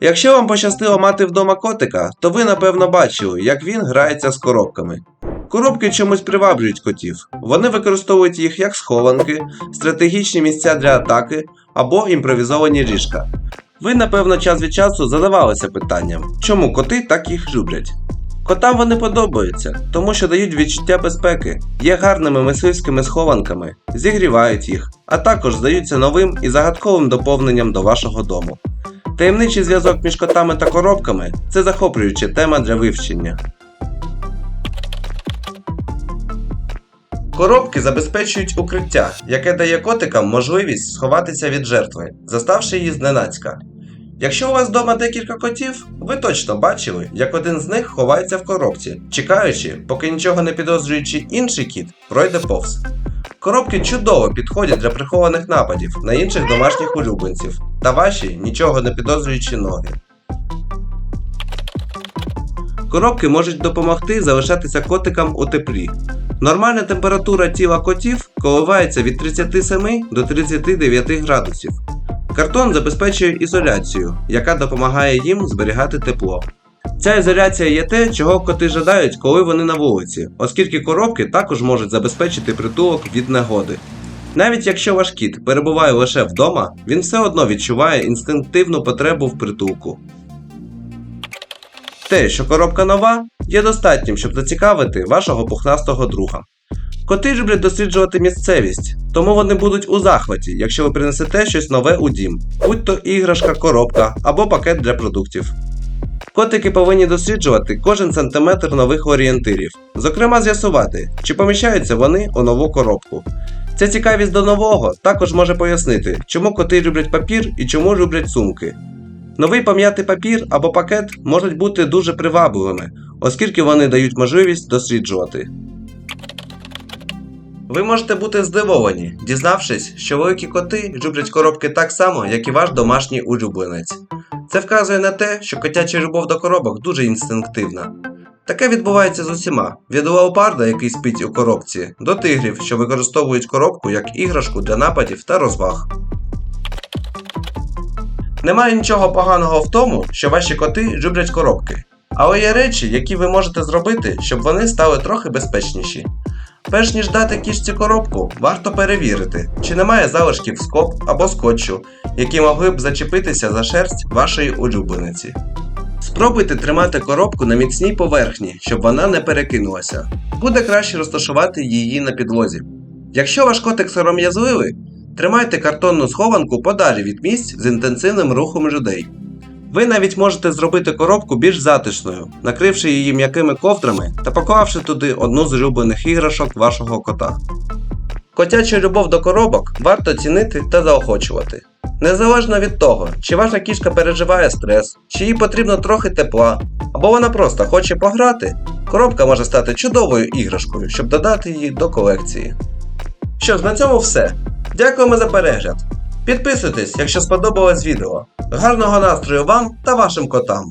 Якщо вам пощастило мати вдома котика, то ви напевно бачили, як він грається з коробками. Коробки чомусь приваблюють котів. Вони використовують їх як схованки, стратегічні місця для атаки або імпровізовані ліжка. Ви, напевно, час від часу задавалися питанням, чому коти так їх люблять. Котам вони подобаються, тому що дають відчуття безпеки, є гарними мисливськими схованками, зігрівають їх, а також здаються новим і загадковим доповненням до вашого дому. Таємничий зв'язок між котами та коробками це захоплююча тема для вивчення. Коробки забезпечують укриття, яке дає котикам можливість сховатися від жертви, заставши її зненацька. Якщо у вас вдома декілька котів, ви точно бачили, як один з них ховається в коробці, чекаючи, поки нічого не підозрюючи інший кіт пройде повз. Коробки чудово підходять для прихованих нападів на інших домашніх улюбленців та ваші нічого не підозрюючі ноги. Коробки можуть допомогти залишатися котикам у теплі. Нормальна температура тіла котів коливається від 37 до 39 градусів. Картон забезпечує ізоляцію, яка допомагає їм зберігати тепло. Ця ізоляція є те, чого коти жадають, коли вони на вулиці, оскільки коробки також можуть забезпечити притулок від негоди. Навіть якщо ваш кіт перебуває лише вдома, він все одно відчуває інстинктивну потребу в притулку. Те, що коробка нова, є достатньим, щоб зацікавити вашого пухнастого друга. Коти люблять досліджувати місцевість, тому вони будуть у захваті, якщо ви принесете щось нове у дім, будь то іграшка, коробка або пакет для продуктів. Котики повинні досліджувати кожен сантиметр нових орієнтирів, зокрема з'ясувати, чи поміщаються вони у нову коробку. Ця цікавість до нового також може пояснити, чому коти люблять папір і чому люблять сумки. Новий пам'ятий папір або пакет можуть бути дуже привабливими, оскільки вони дають можливість досліджувати. Ви можете бути здивовані, дізнавшись, що великі коти люблять коробки так само, як і ваш домашній улюбленець. Це вказує на те, що котяча любов до коробок дуже інстинктивна. Таке відбувається з усіма: від леопарда, який спить у коробці, до тигрів, що використовують коробку як іграшку для нападів та розваг. Немає нічого поганого в тому, що ваші коти люблять коробки. Але є речі, які ви можете зробити, щоб вони стали трохи безпечніші. Перш ніж дати кішці коробку, варто перевірити, чи немає залишків скоб або скотчу, які могли б зачепитися за шерсть вашої улюблениці. Спробуйте тримати коробку на міцній поверхні, щоб вона не перекинулася. Буде краще розташувати її на підлозі. Якщо ваш котик сором'язливий, тримайте картонну схованку подалі від місць з інтенсивним рухом людей. Ви навіть можете зробити коробку більш затишною, накривши її м'якими ковдрами та поклавши туди одну з улюблених іграшок вашого кота. Котячу любов до коробок варто цінити та заохочувати. Незалежно від того, чи ваша кішка переживає стрес, чи їй потрібно трохи тепла, або вона просто хоче пограти, коробка може стати чудовою іграшкою, щоб додати її до колекції. Що ж, на цьому все. Дякуємо за перегляд. Підписуйтесь, якщо сподобалось відео. Гарного настрою вам та вашим котам!